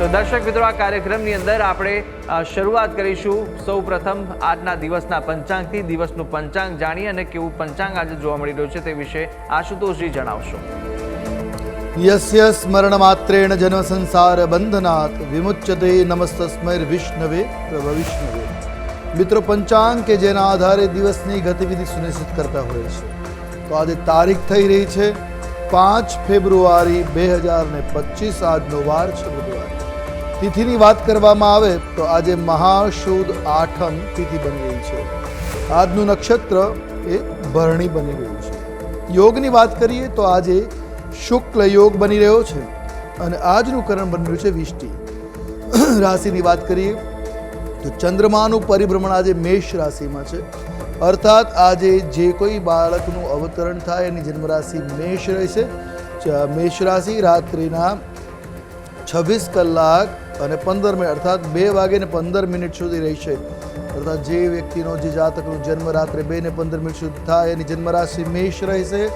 તો દર્શક મિત્રો, આ કાર્યક્રમની અંદર આપણે શરૂઆત કરીશું સૌ પ્રથમ આજના દિવસના પંચાંગથી, દિવસનું પંચાંગ જાણીએ અને કેવું પંચાંગ આજે જોવા મળી રહ્યું છે તે વિશે આશુતોષજી જણાવશો. યસ્ય સ્મરણ માત્રેણ જન્મ સંસાર બંધનાત, વિમુચ્યતે નમસ્તસ્મૈર વિષ્ણવે પ્રભ વિષ્ણવે મિત્રો, પંચાંગ કે જેના આધારે દિવસની ગતિવિધિ સુનિશ્ચિત કરતા હોય છે. તો આજે તારીખ થઈ રહી છે પાંચ ફેબ્રુઆરી બે હજાર ને પચીસ, આજનો વાર છે તિથિની વાત કરવામાં આવે તો આજે મહાશુદ આઠમ તિથિ બની રહી છે. આજનું નક્ષત્ર એ ભરણી બની રહ્યું છે. યોગની વાત કરીએ તો આજે શુક્લ યોગ બની રહ્યો છે અને આજનું કરણ બની રહ્યું છે વિષ્ટિ. રાશિની વાત કરીએ તો ચંદ્રમાનું પરિભ્રમણ આજે મેષ રાશિમાં છે. અર્થાત આજે જે કોઈ બાળકનું અવતરણ થાય એની જન્મરાશિ મેષ રહેશે. મેષ રાશિ રાત્રિના છવ્વીસ કલાક અને પંદર મિનિટ, અર્થાત બે વાગે ને પંદર મિનિટ સુધી રહેશે. અર્થાત જે વ્યક્તિનો, જે જાતકનો જન્મ રાત્રે બે ને પંદર મિનિટ સુધી થાય, એની જન્મ રાશિ મેષ રહેશે.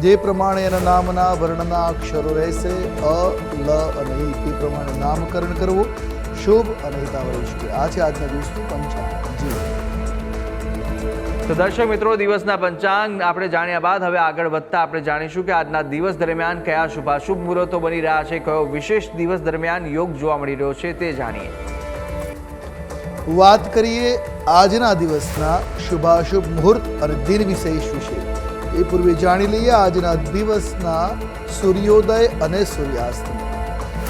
જે પ્રમાણે એના નામના, વર્ણના, અક્ષરો રહેશે, અ, લ અને ઈ. એ પ્રમાણે નામકરણ કરવું શુભ અને હિતાવહ આ છે આજના દિવસનું પંચાંગ. જી. તો દર્શક મિત્રો, દિવસના પંચાંગ આપણે જાણ્યા બાદ હવે આગળ વધતા આપણે જાણીશું કે આજના દિવસ દરમિયાન કયા શુભાશુભ મુહૂર્તો બની રહ્યા છે, કયો વિશેષ દિવસ દરમિયાન યોગ જોવા મળી રહ્યો છે તે જાણીએ. વાત કરીએ આજના દિવસના શુભાશુભ મુહૂર્ત અને દિન વિશેષ વિશે એ પૂર્વે જાણી લઈએ આજના દિવસના સૂર્યોદય અને સૂર્યાસ્ત.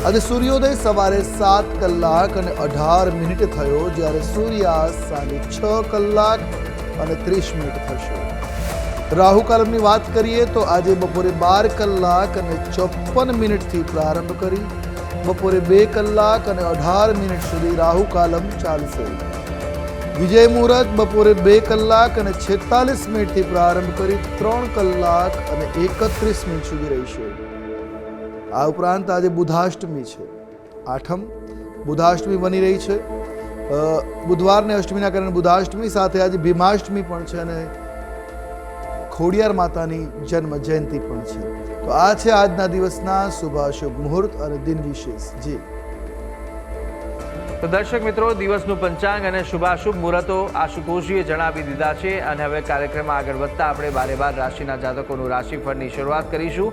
આજે સૂર્યોદય સવારે સાત કલાક અને અઢાર મિનિટ થયો જ્યારે સૂર્યાસ્ત સાંજે છ કલાક અને ત્રીસ મિનિટ થશે. રાહુ કાલમની વાત કરીએ તો આજે બપોરે બાર કલાક અને ચોપન મિનિટથી પ્રારંભ કરી બપોરે બે કલાક અને અઢાર મિનિટ સુધી રાહુ કાલમ ચાલશે. વિજય મુહૂર્ત બપોરે બે કલાક અને છેતાલીસ મિનિટથી પ્રારંભ કરી ત્રણ કલાક અને એકત્રીસ મિનિટ સુધી રહેશે. આ ઉપરાંત આજે બુધાષ્ટમી છે. આઠમ બુધાષ્ટમી બની રહી છે. બુધવારને અષ્ટમીના કારણે બુધાષ્ટમી, સાથે આજે ભીમાષ્ટમી પણ છે અને ખોડિયાર માતાની જન્મ જયંતિ પણ છે. તો આ છે આજના દિવસના શુભાશુભ મુહૂર્ત અને દિન વિશેષ. જી. તો દર્શક મિત્રો, દિવસનું પંચાંગ અને શુભાશુભ મુહૂર્તો આશુતોષજીએ જણાવી દીધા છે અને હવે કાર્યક્રમમાં આગળ વધતા આપણે બારે બાર રાશિના જાતકોનું રાશિફળની શરૂઆત કરીશું.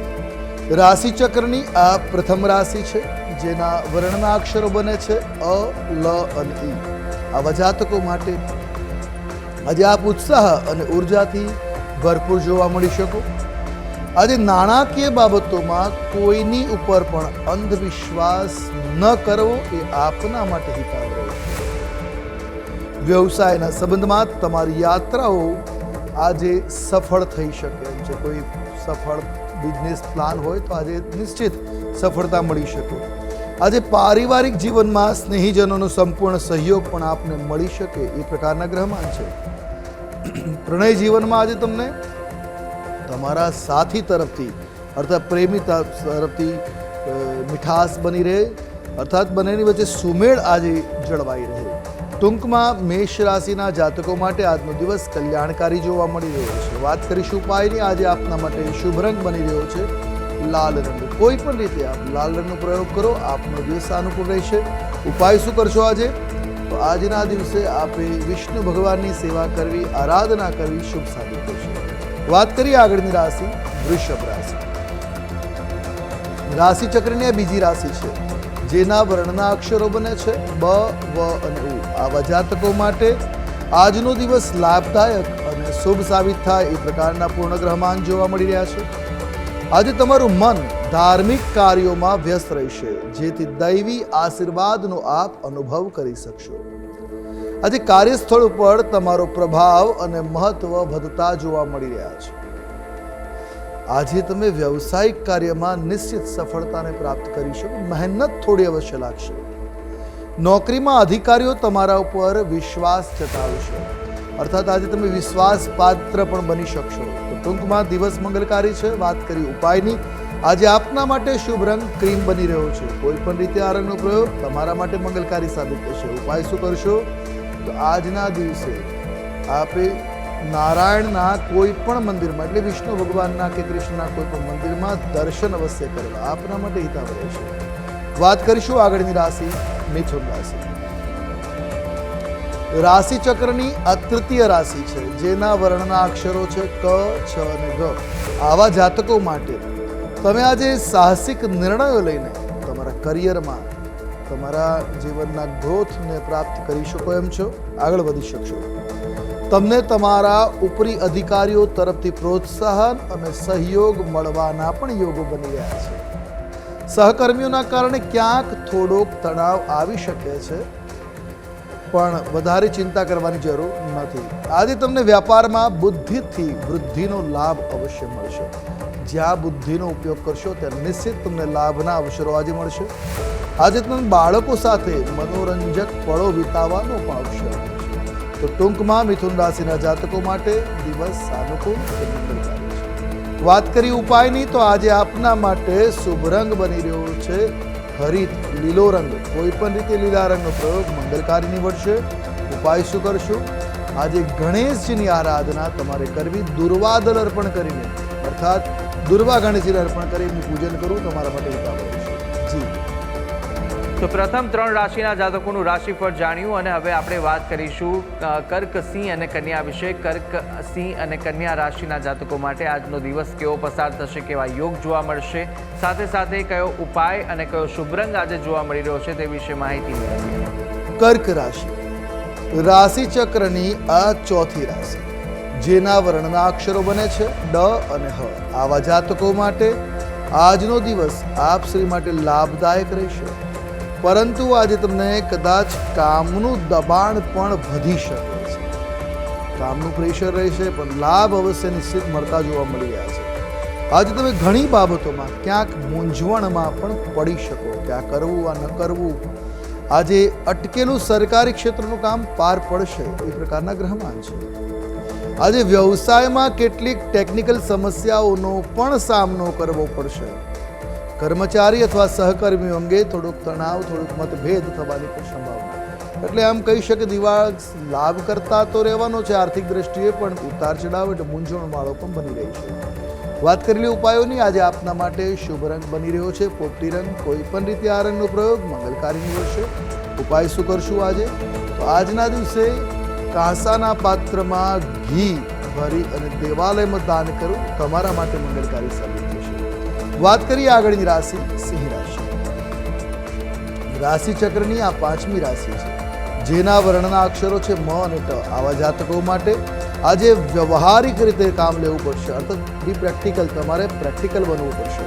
રાશિ ચક્રની આ પ્રથમ રાશિ છે, જેના વર્ણના અક્ષરો બને છે, અ, લ અને ઈ આવા જાતકો માટે આજે આપ ઉત્સાહ અને ઉર્જાથી ભરપૂર જોવા મળી શકો. આજે નાણાકીય બાબતોમાં કોઈની ઉપર પણ અંધવિશ્વાસ ન કરવો એ આપના માટે હિતાવ રહેશે વ્યવસાયના સંબંધમાં તમારી યાત્રાઓ આજે સફળ થઈ શકે છે. કોઈ સફળ બિઝનેસ પ્લાન હોય તો આજે નિશ્ચિત સફળતા મળી શકે. આજે પારિવારિક જીવનમાં સ્નેહીજનોનો સંપૂર્ણ સહયોગ પણ આપને મળી શકે એ પ્રકારના ગ્રહમાન છે. પ્રણય જીવનમાં આજે તમને તમારા સાથી તરફથી, અર્થાત પ્રેમી તરફથી મીઠાશ બની રહે, અર્થાત બંનેની વચ્ચે સુમેળ આજે જળવાઈ રહે. ટૂંકમાં મેષ રાશિના જાતકો માટે આજનો દિવસ કલ્યાણકારી જોવા મળી રહ્યો છે. વાત કરીશું ઉપાયની આજે આપના માટે શુભ રંગ બની રહ્યો છે. લાલ રંગ. કોઈ પણ રીતે આપ લાલ રંગનો પ્રયોગ કરો, આપનો દિવસ અનુકૂળ રહેશે. ઉપાય શું કરશો આજે? તો આજના દિવસે આપે વિષ્ણુ ભગવાનની સેવા કરવી, આરાધના કરવી શુભ સાબિત થશે. વાત કરીએ આગળની રાશિ, વૃષભ રાશિ. રાશિ ચક્રની બીજી રાશિ છે, જેના વર્ણના અક્ષરો બને છે, બ, વ અને ઉ આવા જાતકો માટે આજનો દિવસ લાભદાયક અને શુભ સાબિત થાય એ પ્રકારના પૂર્ણગ્રહમાન જોવા મળી રહ્યા છે. આજે તમારું મન ધાર્મિક કાર્યોમાં વ્યસ્ત રહેશે, જેથી દૈવી આશીર્વાદનો આપ અનુભવ કરી શકશો. આજે કાર્યસ્થળ ઉપર તમારો પ્રભાવ અને મહત્વ વધતા જોવા મળી રહ્યા છે. આજે તમે વ્યવસાયિક કાર્યમાં નિશ્ચિત સફળતાને પ્રાપ્ત કરી શકો. મહેનત થોડી અવશ્ય લાગશે. નોકરીમાં અધિકારીઓ તમારા ઉપર વિશ્વાસ જતાવશે. અર્થાત આજે તમે વિશ્વાસપાત્ર પણ બની શકશો. તો ટૂંકમાં દિવસ મંગલકારી છે, વાત કરી ઉપાયની આજે આપના માટે શુભ રંગ ક્રીમ બની રહ્યો છે. કોઈ પણ રીતે આ રંગનો પ્રયોગ તમારા માટે મંગલકારી સાબિત થશે. ઉપાય શું કરશો? તો આજના દિવસે આપે નારાયણના કોઈ પણ મંદિરમાં, એટલે વિષ્ણુ ભગવાનના કે કૃષ્ણના કોઈ પણ મંદિરમાં દર્શન અવશ્ય કરવા. આપના માટે હિતાવ રહેશે. વાત કરીશું આગળની રાશિ, મિથુન રાશિ. રાશિ ચક્રની અતૃતીય રાશિ છે, જેના વર્ણના અક્ષરો છે ક, છ અને ગ. આવા જાતકો માટે તમે આજે સાહસિક નિર્ણયો લઈને તમારા કરિયરમાં તમારા જીવનના ગ્રોથને પ્રાપ્ત કરી શકો એમ છો. આગળ વધી શકશો. તમને તમારા ઉપરી અધિકારીઓ તરફથી પ્રોત્સાહન અને સહયોગ મળવાના પણ યોગો બની રહ્યા છે. સહકર્મીઓના કારણે ક્યાંક થોડોક તણાવ આવી શકે છે, પણ વધારે ચિંતા કરવાની જરૂર નથી. આજે તમને વ્યાપારમાં બુદ્ધિથી વૃદ્ધિનો લાભ અવશ્ય મળશે. જ્યાં બુદ્ધિનો ઉપયોગ કરશો ત્યાં નિશ્ચિત તમને લાભના અવસરો આજે મળશે. આજે તમને બાળકો સાથે મનોરંજક પળો વિતાવવાનો પણ અવસર તો ટૂંકમાં મિથુન રાશિના જાતકો માટે દિવસ સાનુકૂળ વાત કરી ઉપાયની, તો આજે આપના માટે શુભ રંગ બની રહ્યો છે. હરિત લીલો રંગ, કોઈ પણ રીતે લીલા રંગનો પ્રયોગ મંગલકારી નીવડશે. ઉપાય શું કરશું? આજે ગણેશજીની આરાધના તમારે કરવી, દુર્વાદલ અર્પણ કરીને. અર્થાત દુર્વા ગણેશજીને અર્પણ કરી એમનું પૂજન કરવું તમારા માટે ઉતાવળ તો પ્રથમ ત્રણ રાશિના જાતકોનું રાશિફળ જાણ્યું અને હવે આપણે વાત કરીશું કર્ક સિંહ અને કન્યા વિશે. કર્ક સિંહ અને કન્યા રાશિના જાતકો માટે આજનો દિવસ કેવો પસાર થશે, કેવા યોગ જોવા મળશે, સાથે સાથે કયો ઉપાય અને કયો શુભરંગ આજે જોવા મળી રહ્યો છે તે વિશે માહિતી મેળવીએ. કર્ક રાશિ. રાશિ ચક્રની આ ચોથી રાશિ, જેના વર્ણના અક્ષરો બને છે ડ અને હ. આવા જાતકો માટે આજનો દિવસ આપ શ્રી માટે લાભદાયક રહેશે. પરંતુ આજે તમને કદાચ કામનું દબાણ પણ વધી શકે છે. કામનું પ્રેશર રહેશે, પણ લાભ અવશ્ય નિશ્ચિત મળતા જોવા મળી રહ્યા છે. આજે તમે ઘણી બાબતોમાં ક્યાંક મૂંઝવણમાં પણ પડી શકો. કે આ કરવું, આ ન કરવું. આજે અટકેલું સરકારી ક્ષેત્રનું કામ પાર પડશે એ પ્રકારના ગ્રહમાન છે. આજે વ્યવસાયમાં કેટલીક ટેકનિકલ સમસ્યાઓનો પણ સામનો કરવો પડશે. કર્મચારી અથવા સહકર્મીઓ અંગે થોડોક તણાવ, થોડોક મતભેદ થવાની પણ સંભાવના એટલે આમ કહી શકે દિવાળ લાભ કરતા તો રહેવાનો છે, આર્થિક દ્રષ્ટિએ પણ ઉતાર ચડાવ એટલે મૂંઝવણવાળો પણ બની રહી છે. વાત કરેલી ઉપાયોની આજે આપના માટે શુભ રંગ બની રહ્યો છે. પોપટી રંગ, કોઈ પણ રીતે આ રંગનો પ્રયોગ મંગલકારી નીવડશે ઉપાય શું કરશું આજે? તો આજના દિવસે કાંસાના પાત્રમાં ઘી ભરી અને દેવાલયમાં દાન કરવું તમારા માટે મંગલકારી સાબિત વાત કરીએ આગળની રાશિ, સિંહ રાશિ. રાશિ ચક્રની આ પાંચમી રાશિ છે, જેના વર્ણના અક્ષરો છે મ અને ટ. આવા જાતકો માટે આજે વ્યવહારિક રીતે કામ લેવું પડશે. અર્થાત બી પ્રેક્ટિકલ તમારે પ્રેક્ટિકલ બનવું પડશે.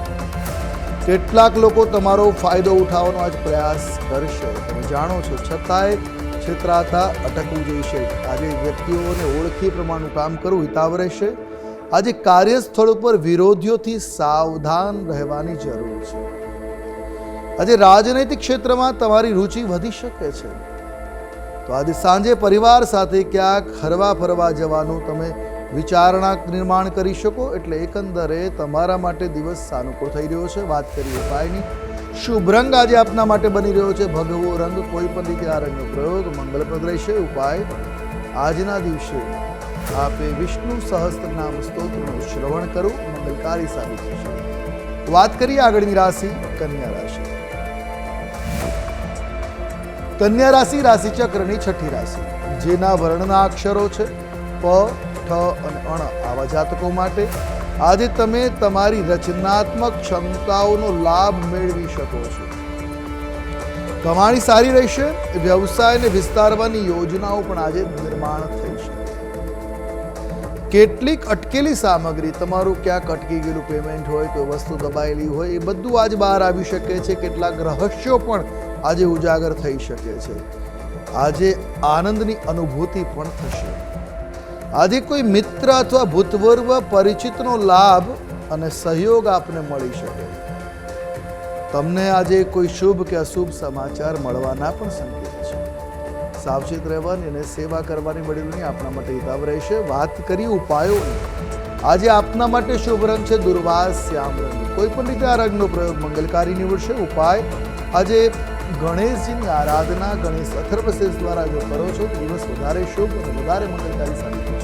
કેટલાક લોકો તમારો ફાયદો ઉઠાવવાનો આજ પ્રયાસ કરશે. તમે જાણો છો, છતાંય છેતરાતા અટકવું જોઈશે આજે વ્યક્તિઓને ઓળખી પ્રમાણનું કામ કરવું હિતાવ રહેશે. આજે કાર્યસ્થળ ઉપર વિરોધીઓથી સાવધાન રહેવાની જરૂર છે. આજે રાજનૈતિક ક્ષેત્રમાં તમારી રુચિ વધી શકે છે. તો આજે સાંજે પરિવાર સાથે ક્યાંક હરવા ફરવા જવાનું તમે વિચારણા નિર્માણ કરી શકો, એટલે એકંદરે તમારા માટે દિવસ સાનુકૂળ થઈ રહ્યો છે. વાત કરીએ ઉપાયની શુભ રંગ આજે આપના માટે બની રહ્યો છે. ભગવો રંગ કોઈ પણ રીતે આ રંગનો પ્રયોગ મંગલપ્રદ રહેશે. ઉપાય આજના દિવસે આપે વિષ્ણુ સહસ્ત્ર નામ સ્તોત્રનું શ્રવણ કરવું મંગલકારી સાબિત થશે. વાત કરીએ આગળની રાશિ, કન્યા રાશિ. કન્યા રાશિ રાશિ ચક્રની છઠ્ઠી રાશિ. જેના વર્ણના અક્ષરો છે, પ, ઠ અને અણ આવા જાતકો માટે. આજે તમે તમારી રચનાત્મક ક્ષમતાઓનો લાભ મેળવી શકો છો. કમાણી સારી રહેશે, વ્યવસાયને વિસ્તારવાની યોજનાઓ પણ આજે નિર્માણ કેટલીક અટકેલી સામગ્રી, તમારું ક્યાંક અટકી ગયેલું પેમેન્ટ હોય, કોઈ વસ્તુ દબાયેલી હોય, એ બધું આજ બહાર આવી શકે છે. કેટલાક રહસ્યો પણ આજે ઉજાગર થઈ શકે છે. આજે આનંદની અનુભૂતિ પણ થશે. આજે કોઈ મિત્ર અથવા ભૂતપૂર્વ પરિચિતનો લાભ અને સહયોગ આપને મળી શકે. તમને આજે કોઈ શુભ કે અશુભ સમાચાર મળવાના પણ સંકેત સાવચેત રહેવાની અને સેવા કરવાની વડીલોની આપના માટે હિતાવ રહેશે વાત કરી ઉપાયોની. આજે આપના માટે શુભ રંગ છે દુર્વાસ શ્યામ રંગ. કોઈ પણ રીતે આ રંગનો પ્રયોગ મંગલકારી નીવડશે. ઉપાય, આજે ગણેશજીની આરાધના, ગણેશ અથર્વશેષ દ્વારા જો કરો છો, દિવસ વધારે શુભ અને વધારે મંગલકારી સાબિત થશે.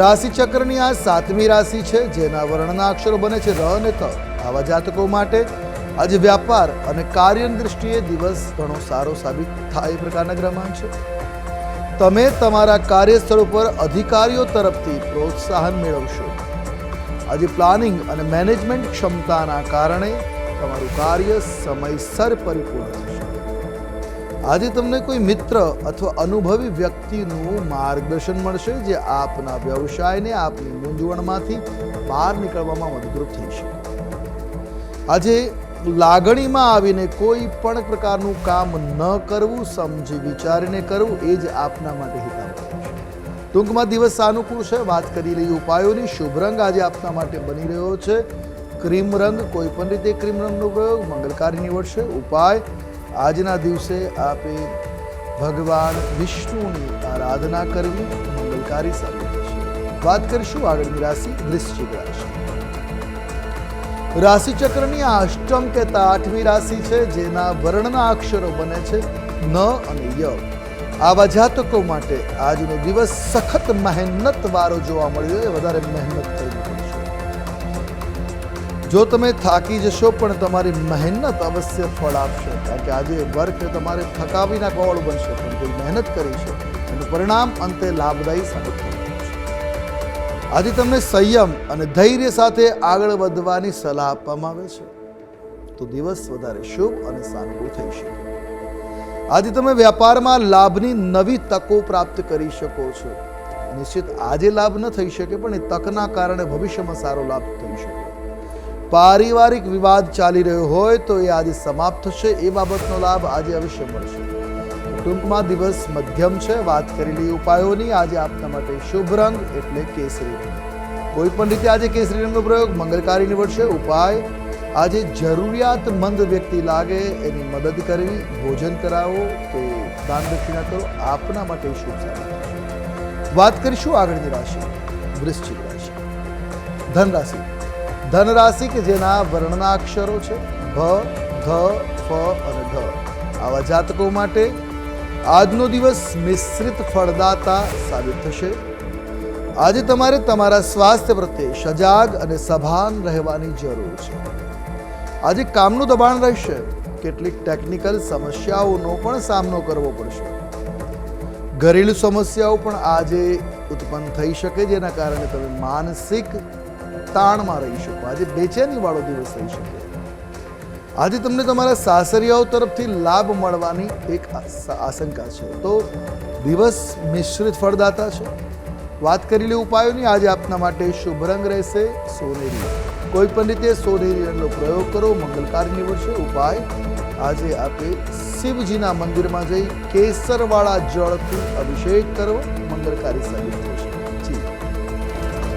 રાશિ ચક્રની આ સાતમી રાશિ છે, જેના વર્ણના અક્ષરો બને છે, ર અને ત આવા જાતકો માટે આજે વ્યાપાર અને કાર્યની દૃષ્ટિએ દિવસ ઘણો સારો સાબિત થાય એ પ્રકારના ગ્રહમાન છે. તમે તમારા કાર્યસ્થળ ઉપર અધિકારીઓ તરફથી પ્રોત્સાહન મેળવશો. આજે પ્લાનિંગ અને મેનેજમેન્ટ ક્ષમતાના કારણે તમારું કાર્ય સમયસર પરિપૂર્ણ થશે. આજે તમને કોઈ મિત્ર અથવા અનુભવી વ્યક્તિનું માર્ગદર્શન મળશે જે આપના વ્યવસાયને આપની મૂંઝવણમાંથી બહાર નીકળવામાં મદદરૂપ થઈ શકે. આજે લાગણીમાં આવીને કોઈ પણ પ્રકારનું કામ ન કરવું, સમજી વિચારીને કરવું, એ જ આપના માટે હિતાવહ ટૂંકમાં દિવસ સાનુકૂળ છે. વાત કરી રહી ઉપાયોની. શુભ રંગ આજે આપના માટે બની રહ્યો છે. ક્રીમ રંગ કોઈ પણ રીતે ક્રીમ રંગનો પ્રયોગ મંગલકારી નીવડશે. ઉપાય આજના દિવસે આપે ભગવાન વિષ્ણુની આરાધના કરવી મંગલકારી સાબિત થશે વાત કરીશું આગળની રાશિ વૃશ્ચિક રાશિ. રાશિચક્રની અષ્ટમ કહેતા આઠમી રાશિ છે, જેના વર્ણના અક્ષરો બને છે ન અને ય. આવા જાતકો માટે આજનો દિવસ સખત મહેનત વાળો જોવા મળ્યો. એ વધારે મહેનત જો તમે થાકી જશો, પણ તમારી મહેનત અવશ્ય ફળ આપશે. કારણ કે આજે વર્ક તમારે થકાવી નાખવાવાળું બનશે, પણ કોઈ મહેનત કરી છે એનું પરિણામ અંતે લાભદાયી સાબિત આજે તમને સંયમ અને ધૈર્ય સાથે આગળ વધવાની સલાહ આપવામાં આવે છે. તો દિવસ વધારે શુભ અને સાનુકૂળ થઈ શકે. આજે તમે વ્યાપારમાં લાભની નવી તકો પ્રાપ્ત કરી શકો છો. નિશ્ચિત આજે લાભ ન થઈ શકે, પણ એ તકના કારણે ભવિષ્યમાં સારો લાભ થઈ શકે. પારિવારિક વિવાદ ચાલી રહ્યો હોય તો એ આજે સમાપ્ત થશે. એ બાબતનો લાભ આજે અવશ્ય મળશે. ટૂંકમાં દિવસ મધ્યમ છે. વાત કરેલી ઉપાયોની. આજે આપના માટે શુભ રંગ એટલે કેસરી રંગ. કોઈ પણ રીતે આજે કેસરી રંગનો પ્રયોગ મંગલકારી નીવડશે. ઉપાય, આજે જરૂરિયાતમંદ વ્યક્તિ લાગે એની મદદ કરવી. ભોજન કરાવો કે દાન દક્ષિણા કરો. આપના માટે શુભ સાબિત વાત કરીશું આગળની રાશિ. વૃશ્ચિક રાશિ. ધન રાશિ ધન રાશિ કે જેના વર્ણના અક્ષરો છે? ભ, ધ, ફ અને ઢ આવા જાતકો માટે આજનો દિવસ મિશ્રિત ફળદાતા સાબિત થશે. આજે તમારે તમારા સ્વાસ્થ્ય પ્રત્યે સજાગ અને સભાન રહેવાની જરૂર છે. આજે કામનું દબાણ રહેશે. કેટલીક ટેકનિકલ સમસ્યાઓનો પણ સામનો કરવો પડશે. ઘરેલું સમસ્યાઓ પણ આજે ઉત્પન્ન થઈ શકે જેના કારણે તમે માનસિક તાણમાં રહી શકો. આજે બેચેની વાળો દિવસ રહી શકે. આજે તમને તમારા સાસરિયાઓ તરફથી લાભ મળવાની એક આશંકા છે. તો દિવસ મિશ્રિત ફળદાતા છે. વાત કરી લે ઉપાયોની. આજે આપના માટે શુભ રંગ રહેશે સોનેરી. કોઈ પણ રીતે સોનેરી રંગનો પ્રયોગ કરો. મંગલકાર નીવડશે ઉપાય. આજે આપે શિવજીના મંદિરમાં જઈ કેસરવાળા જળથી અભિષેક કરો. મંગળકારી સાબિત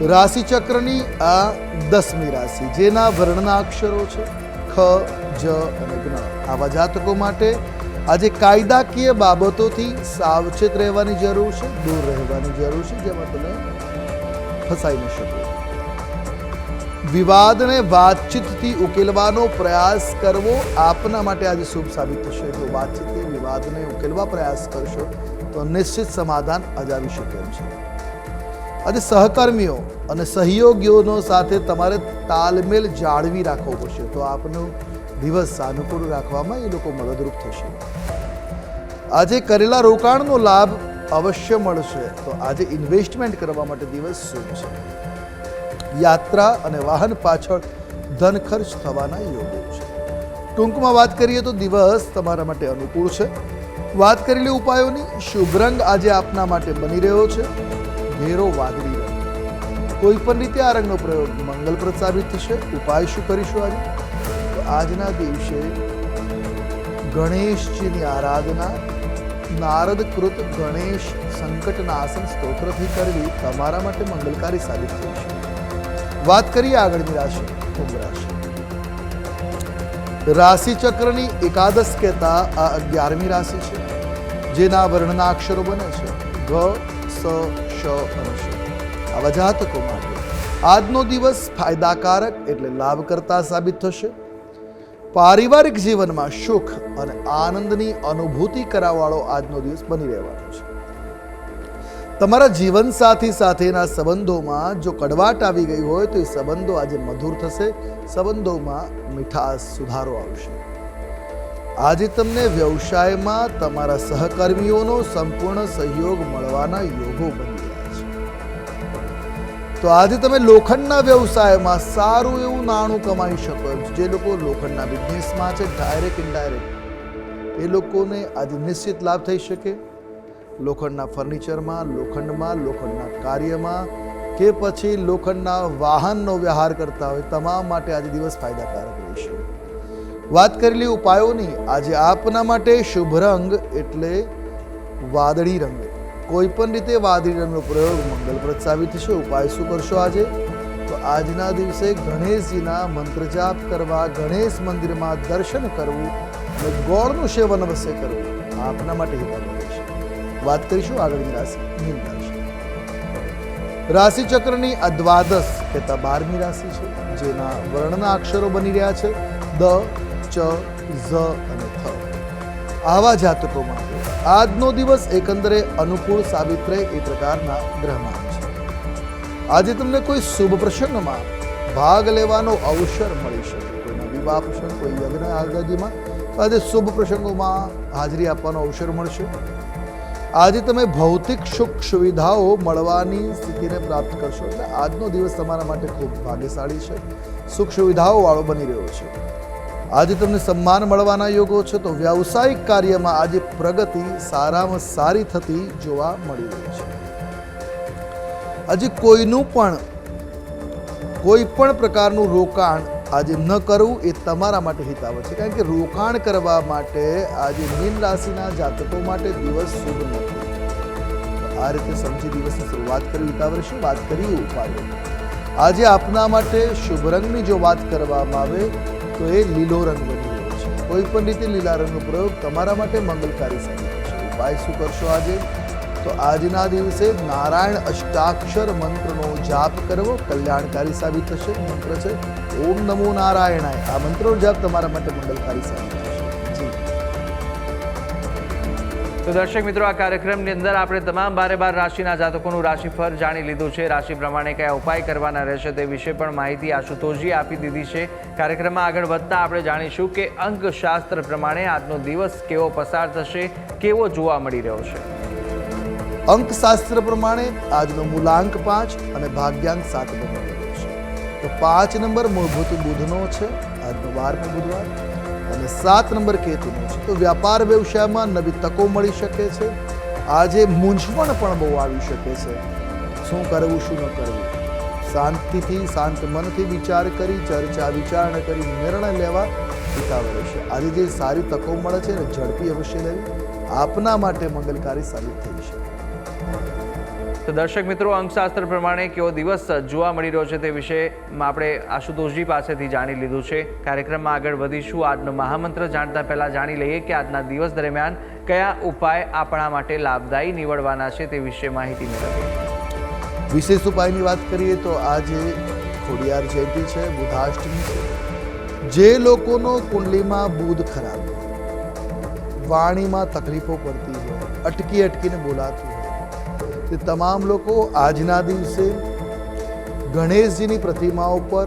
રાશિ ચક્રની આ દસમી રાશિ, જેના વર્ણના અક્ષરો છે ખ, જ અને જ્ઞ આવા જાતકો માટે આજે કાયદાકીય બાબતોથી સાવચેત રહેવાની જરૂર છે, દૂર રહેવાની જરૂર છે, જેમાં તમે ફસાઈ ન શકો. વિવાદને વાતચીતથી ઉકેલવાનો પ્રયાસ કરવો આપના માટે આજે શુભ સાબિત થશે. જો વાતચીતથી વિવાદને ઉકેલવા પ્રયાસ કરશો, તો નિશ્ચિત સમાધાન અજાવી શકે એમ છે. આજે સહકર્મીઓ અને સહયોગીઓનો સાથે તમારે તાલમેલ જાળવી રાખવો પડશે. તો આપનો દિવસ સાનુકૂળ રાખવામાં એ લોકો મદદરૂપ થશે. આજે કરેલા રોકાણનો લાભ અવશ્ય મળશે. તો આજે ઇન્વેસ્ટમેન્ટ કરવા માટે દિવસ શુભ છે. યાત્રા અને વાહન પાછળ ધન ખર્ચ થવાના યોગો છે. ટૂંકમાં વાત કરીએ તો દિવસ તમારા માટે અનુકૂળ છે. વાત કરેલી ઉપાયોની શુભ રંગ આજે આપના માટે બની રહ્યો છે. ઘેરો વાદળી રંગ કોઈ પણ રીતે આ રંગનો પ્રયોગ મંગલપ્રદ સાબિત થશે. ઉપાય શું કરીશું આજે? તો આજના દિવસે ગણેશજીની આરાધના નારદ કૃત ગણેશ સંકટનાશન સ્તોત્રથી કરવી તમારા માટે મંગલકારી સાબિત થશે વાત કરીએ આગળની રાશિ, કુંભ રાશિ. રાશિ ચક્રની એકાદશ કહેતા આ અગિયારમી રાશિ છે, જેના વર્ણના અક્ષરો બને છે ઘ સ શ અને શ આવા માટે આજનો દિવસ ફાયદાકારક એટલે લાભકર્તા સાબિત થશે. પારિવારિક જીવનમાં સુખ અને આનંદની અનુભૂતિ કરાવવાળો આજનો દિવસ બની રહેવાનો છે. તમારા જીવનસાથી સાથેના સંબંધોમાં જો કડવાટ આવી ગઈ હોય તો એ સંબંધો આજે મધુર થશે. સંબંધોમાં મીઠાશ સુધારો આવશે. આજે તમને વ્યવસાયમાં તમારા સહકર્મીઓનો સંપૂર્ણ સહયોગ મળવાના યોગો બની રહ્યા છે તો આજે તમે લોખંડના વ્યવસાયમાં સારું એવું નાણું કમાઈ શકો જે લોકો લોખંડના બિઝનેસમાં છે ડાયરેક્ટ ઇનડાયરેક્ટ એ લોકોને આજે નિશ્ચિત લાભ થઈ શકે. લોખંડના ફર્નિચરમાં લોખંડમાં, લોખંડના કાર્યમાં કે પછી લોખંડના વાહનનો વ્યવહાર કરતા હોય, તમામ માટે આજે દિવસ ફાયદાકારક રહેશે. વાત કરેલી ઉપાયોની, આજે આપના માટે શુભ રંગ એટલે વાદળી રંગ. કોઈ પણ રીતે વાદળી રંગનો પ્રયોગ મંગલપ્રદ સાબિત થશે, ઉપાય શું કરશો આજે? તો આજના દિવસે ગણેશજીના મંત્ર જાપ કરવા, ગણેશ મંદિરમાં દર્શન કરવું અને ગોળનું સેવન અવશ્ય કરવું, આપના માટે હિતાવહ રહેશે. વાત કરીશું આગળની રાશિ મીન રાશિ રાશિ ચક્રની આ દ્વાદશ કહેતા બારમી રાશિ છે, જેના વર્ણના અક્ષરો બની રહ્યા છે, દ, ચ, ઝ અને થ. આવા જાતકો માટે આજનો દિવસ એકંદરે અનુકૂળ સાબિત રહે એ પ્રકારના ગ્રહમાન છે. આજે તમને કોઈ શુભ પ્રસંગમાં ભાગ લેવાનો અવસર મળી શકે. કોઈના વિવાહ પ્રસંગ કોઈ યજ્ઞ આગાદીમાં. આજે શુભ પ્રસંગોમાં હાજરી આપવાનો અવસર મળશે. આજે તમે ભૌતિક સુખ સુવિધાઓ મળવાની સ્થિતિને પ્રાપ્ત કરશો. એટલે આજનો દિવસ તમારા માટે ખૂબ ભાગ્યશાળી છે. સુખ સુવિધાઓ વાળો બની રહ્યો છે. આજે તમને સન્માન મળવાના યોગો છે તો વ્યાવસાયિક કાર્યમાં આજે પ્રગતિ સારામાં સારી થતી જોવા મળી રહી છે. આજે કોઈનું પણ, કોઈ પણ પ્રકારનું રોકાણ આજે ન કરવું એ તમારા માટે હિતાવ છે. કારણ કે રોકાણ કરવા માટે આજે મીન રાશિના જાતકો માટે દિવસ શુભ નથી. આ રીતે સમજી દિવસની શરૂઆત કરી હિતાવ શું વાત કરીએ ઉપાયો. આજે આપના માટે શુભ રંગની જો વાત કરવામાં આવે તો એ લીલો રંગ બની ગયો છે. કોઈ પણ રીતે લીલા રંગનો પ્રયોગ તમારા માટે મંગલકારી સાબિત થશે. ઉપાય શું કરશો આજે? તો આજના દિવસે નારાયણ અષ્ટાક્ષર મંત્રનો જાપ કરવો કલ્યાણકારી સાબિત થશે. મંત્ર છે, ઓમ નમો નારાયણાય. આ મંત્રનો જાપ તમારા માટે મંગલકારી સાબિત થશે. દર્શક મિત્રો, આ કાર્યક્રમની અંદર આપણે તમામ બારે બાર રાશિના જાતકોનું રાશિફળ જાણી લીધું છે. રાશિ પ્રમાણે કયા ઉપાય કરવાના રહેશે તે વિશે પણ માહિતી આશુતોષજી આપી દીધી છે. કાર્યક્રમમાં આગળ વધતા આપણે જાણીશું કે અંકશાસ્ત્ર પ્રમાણે આજનો દિવસ કેવો પસાર થશે, કેવો જોવા મળી રહ્યો છે. અંકશાસ્ત્ર પ્રમાણે આજનો મૂલાંક પાંચ અને ભાગ્યાંક સાત બનેલો છે. તો પાંચ નંબર મૂળભૂત બુધનો છે. આજનો બારમો બુધવાર. અને સાત નંબર કેતુનો છે. તો વ્યાપાર વ્યવસાયમાં નવી તકો મળી શકે છે. આજે મૂંઝવણ પણ બહુ આવી શકે છે. શું કરવું, શું ન કરવું? શાંતિથી, શાંત મનથી વિચાર કરી, ચર્ચા વિચારણા કરી, નિર્ણય લેવા હિતાવ રહેશે. આજે જે સારી તકો મળે છે ને, ઝડપી અવશ્ય લેવી. આપના માટે મંગલકારી સાબિત થઈ છે તો દર્શક મિત્રો, અંકશાસ્ત્ર પ્રમાણે કેવો દિવસ જોવા મળી રહ્યો છે તે વિશે આપણે આશુતોષજી પાસેથી જાણી લીધું છે. કાર્યક્રમમાં આગળ વધીશું. આજનો મહામંત્ર જાણતા પહેલા જાણી લઈએ કે આજના દિવસ દરમિયાન કયા ઉપાય આપણા માટે લાભદાયી નીવડવાના છે તે વિશે માહિતી મેળવીએ. વિશેષ ઉપાયની વાત કરીએ તો આજે ખોડિયાર જયંતિ છે બુધાષ્ટમી છે. જે લોકોનો કુંડલીમાં બુધ ખરાબ વાણીમાં તકલીફો પડતી હોય, અટકી અટકીને બોલાતું તે તમામ લોકો આજના દિવસે ગણેશજીની પ્રતિમા ઉપર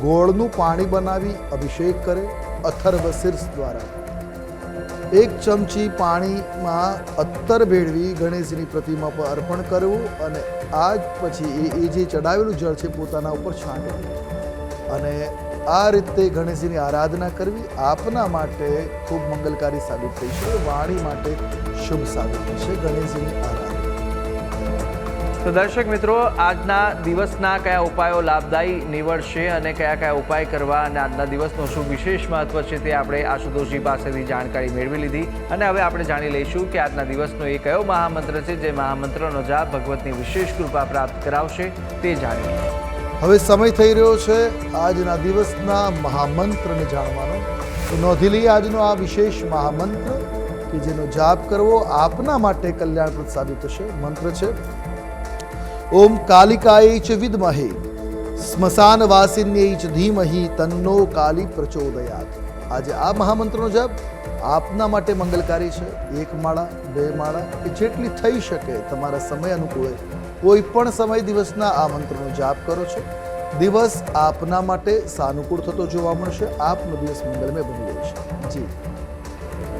ગોળનું પાણી બનાવી અભિષેક કરે અથર્વ શીર્ષ દ્વારા. એક ચમચી પાણીમાં અત્તર ભેળવી ગણેશજીની પ્રતિમા પર અર્પણ કરવું અને આ જ પછી એ જે ચડાવેલું જળ છે પોતાના ઉપર છાંટવું. અને આ રીતે ગણેશજીની આરાધના કરવી આપના માટે ખૂબ મંગલકારી સાબિત થઈ છે વાણી માટે શુભ સાબિત થશે ગણેશજીની આરાધના. તો દર્શક મિત્રો, આજના દિવસના કયા ઉપાયો લાભદાયી નીવડશે અને કયા કયા ઉપાય કરવા અને આજના દિવસનું શું વિશેષ મહત્વ છે તે આપણે આશુતોષજી પાસેથી જાણકારી મેળવી લીધી. અને હવે આપણે જાણી લઈશું કે આજના દિવસનો એ કયો મહામંત્ર છે જે મહામંત્રનો જાપ ભગવતની વિશેષ કૃપા પ્રાપ્ત કરાવશે તે જાણીએ. હવે સમય થઈ રહ્યો છે આજના દિવસના મહામંત્રને જાણવાનો. તો નોંધી લઈએ આજનો આ વિશેષ મહામંત્ર કે જેનો જાપ કરવો આપના માટે કલ્યાણપ્રદ સાબિત થશે. મંત્ર છે ઓમ કાલિકાય ચ સ્મશાન વાસિન્ય ચ ધીમહી તન્નો કાલી પ્રચોદયાત. આજે આ મહામંત્રનો જાપ આપના માટે મંગલકારી છે. એક માળા, બે માળા કે જેટલી થઈ શકે તમારા સમય અનુકૂળે કોઈ પણ સમય દિવસના આ મંત્રનો જાપ કરો છો. દિવસ આપના માટે સાનુકૂળ થતો જોવા મળશે. આપનો દિવસ મંગલમય બની રહેશે જી.